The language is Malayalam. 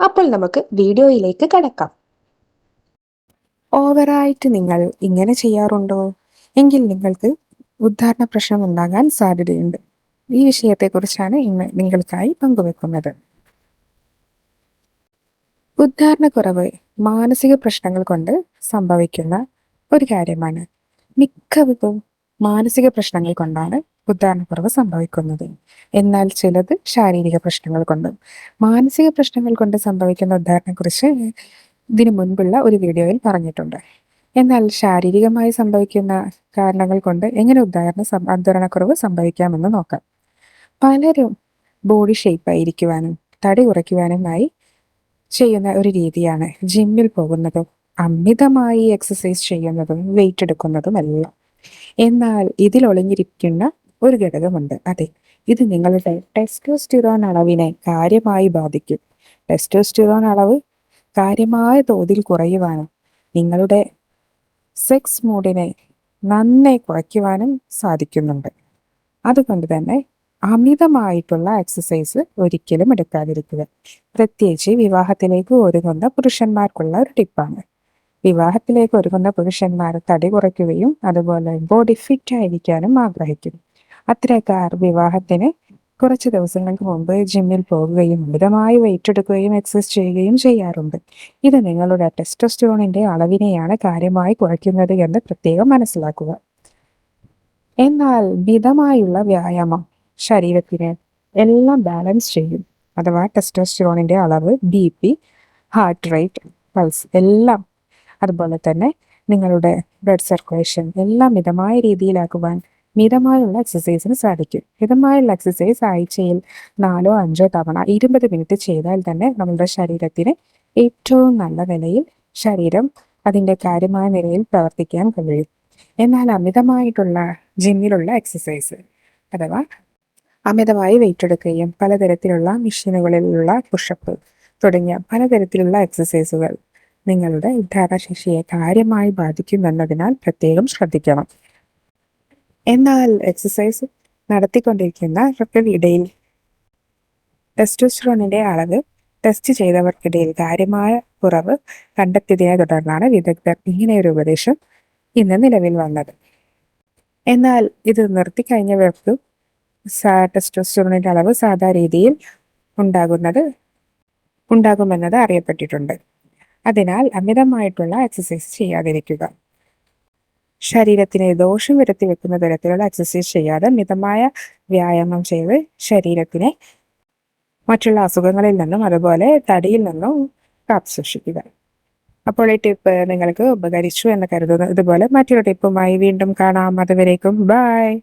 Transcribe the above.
അപ്പോൾ നമുക്ക് വീഡിയോയിലേക്ക് കടക്കാം. ഓവറായിട്ട് നിങ്ങൾ ഇങ്ങനെ ചെയ്യാറുണ്ടോ? എങ്കിൽ നിങ്ങൾക്ക് ഉദ്ധാരണ പ്രശ്നം ഉണ്ടാകാൻ സാധ്യതയുണ്ട്. ഈ വിഷയത്തെക്കുറിച്ചാണ് ഇന്ന് നിങ്ങൾക്കായി പങ്കുവെക്കുന്നത്. ഉദ്ധാരണക്കുറവ് മാനസിക പ്രശ്നങ്ങൾ കൊണ്ട് സംഭവിക്കുന്ന ഒരു കാര്യമാണ്. മിക്കവർക്കും മാനസിക പ്രശ്നങ്ങൾ കൊണ്ടാണ് ഉദ്ധാരണക്കുറവ് സംഭവിക്കുന്നത്. എന്നാൽ ചിലത് ശാരീരിക പ്രശ്നങ്ങൾ കൊണ്ട് മാനസിക പ്രശ്നങ്ങൾ കൊണ്ട് സംഭവിക്കുന്ന ഉദാഹരണക്കുറിച്ച് ഇതിനു മുൻപുള്ള ഒരു വീഡിയോയിൽ പറഞ്ഞിട്ടുണ്ട്. എന്നാൽ ശാരീരികമായി സംഭവിക്കുന്ന കാരണങ്ങൾ കൊണ്ട് എങ്ങനെ ഉദാഹരണ അന്തരണക്കുറവ് സംഭവിക്കാമെന്ന് നോക്കാം. പലരും ബോഡി ഷേപ്പ് ഷേപ്പായിരിക്കുവാനും തടി കുറയ്ക്കുവാനുമായി ചെയ്യുന്ന ഒരു രീതിയാണ് ജിമ്മിൽ പോകുന്നതും അമിതമായി എക്സസൈസ് ചെയ്യുന്നതും വെയിറ്റ് എടുക്കുന്നതും എല്ലാം എന്നാൽ ഇതിൽ ഒളിഞ്ഞിരിക്കുന്ന ഒരു ഘടകമുണ്ട്. അതെ ഇത് നിങ്ങളുടെ ടെസ്റ്റോസ്റ്റിറോൺ അളവിനെ കാര്യമായി ബാധിക്കും. ടെസ്റ്റോസ്റ്റിറോൺ അളവ് കാര്യമായ തോതിൽ കുറയുവാനും നിങ്ങളുടെ സെക്സ് മൂഡിനെ നന്നെ കുറയ്ക്കുവാനും സാധിക്കുന്നുണ്ട്. അതുകൊണ്ട് തന്നെ അമിതമായിട്ടുള്ള എക്സസൈസ് ഒരിക്കലും എടുക്കാതിരിക്കുക. പ്രത്യേകിച്ച് വിവാഹത്തിലേക്ക് ഒരുങ്ങുന്ന പുരുഷന്മാർക്കുള്ള ഒരു ടിപ്പാണ്. വിവാഹത്തിലേക്ക് ഒരുങ്ങുന്ന പുരുഷന്മാർ തടി കുറയ്ക്കുകയും അതുപോലെ ബോഡി ഫിറ്റ് ആയിരിക്കാനും ആഗ്രഹിക്കും അത്തരക്കാർ വിവാഹത്തിന് കുറച്ച് ദിവസങ്ങൾക്ക് മുമ്പ് ജിമ്മിൽ പോകുകയും മിതമായി വെയിറ്റ് എടുക്കുകയും എക്സസൈസ് ചെയ്യുകയും ചെയ്യാറുണ്ട്. ഇത് നിങ്ങളുടെ ടെസ്റ്റോസ്റ്റോണിന്റെ അളവിനെയാണ് കാര്യമായി കുറയ്ക്കുന്നത് എന്ന് പ്രത്യേകം മനസ്സിലാക്കുക. എന്നാൽ മിതമായുള്ള വ്യായാമം ശരീരത്തിന് എല്ലാം ബാലൻസ് ചെയ്യും. അഥവാ ടെസ്റ്റോസ്റ്ററോണിന്റെ അളവ് B P heart rate pulse എല്ലാം. അതുപോലെ തന്നെ നിങ്ങളുടെ ബ്ലഡ് സർക്കുലേഷൻ എല്ലാം മിതമായ രീതിയിലാക്കുവാൻ മിതമായുള്ള എക്സസൈസിന് സാധിക്കും. മിതമായുള്ള എക്സസൈസ് ആഴ്ചയിൽ നാലോ അഞ്ചോ തവണ ഇരുപത് മിനിറ്റ് ചെയ്താൽ തന്നെ നമ്മുടെ ശരീരത്തിന് ഏറ്റവും നല്ല നിലയിൽ ശരീരം അതിന്റെ കാര്യമായ നിലയിൽ പ്രവർത്തിക്കാൻ കഴിയും. എന്നാൽ അമിതമായിട്ടുള്ള ജിമ്മിലുള്ള എക്സസൈസ് അഥവാ അമിതമായി വെയിറ്റ് എടുക്കുകയും പലതരത്തിലുള്ള മെഷീനുകളിലുള്ള പുഷപ്പ് തുടങ്ങിയ പലതരത്തിലുള്ള എക്സസൈസുകൾ നിങ്ങളുടെ ഉദ്ധാരണശേഷിയെ കാര്യമായി ബാധിക്കുമെന്നതിനാൽ പ്രത്യേകം ശ്രദ്ധിക്കണം. എന്നാൽ എക്സസൈസ് നടത്തിക്കൊണ്ടിരിക്കുന്ന ഇടയിൽ ടെസ്റ്റോസ്റ്റിറോണിന്റെ അളവ് ടെസ്റ്റ് ചെയ്തവർക്കിടയിൽ കാര്യമായ കുറവ് കണ്ടെത്തിയതിനെ തുടർന്നാണ് വിദഗ്ധർ ഇങ്ങനെയൊരു ഉപദേശം ഇന്ന് നിലവിൽ വന്നത്. എന്നാൽ ഇത് നിർത്തി നിർത്തിക്കഴിഞ്ഞവർക്ക് ടെസ്റ്റോസ്റ്റിറോണിന്റെ അളവ് സാധാ രീതിയിൽ ഉണ്ടാകുന്നത് ഉണ്ടാകുമെന്നത് അറിയപ്പെട്ടിട്ടുണ്ട്. അതിനാൽ അമിതമായിട്ടുള്ള എക്സസൈസ് ചെയ്യാതിരിക്കുക. ശരീരത്തിന് ദോഷം വരുത്തി വെക്കുന്ന തരത്തിലുള്ള എക്സസൈസ് ചെയ്യാതെ മിതമായ വ്യായാമം ചെയ്ത് ശരീരത്തിനെ മറ്റുള്ള അസുഖങ്ങളിൽ നിന്നും അതുപോലെ തടിയിൽ നിന്നും കാത്തു സൂക്ഷിക്കുക. അപ്പോൾ ഈ ടിപ്പ് നിങ്ങൾക്ക് ഉപകരിച്ചു എന്ന് കരുതുന്നു. ഇതുപോലെ മറ്റൊരു ടിപ്പുമായി വീണ്ടും കാണാം. അതുവരേക്കും ബൈ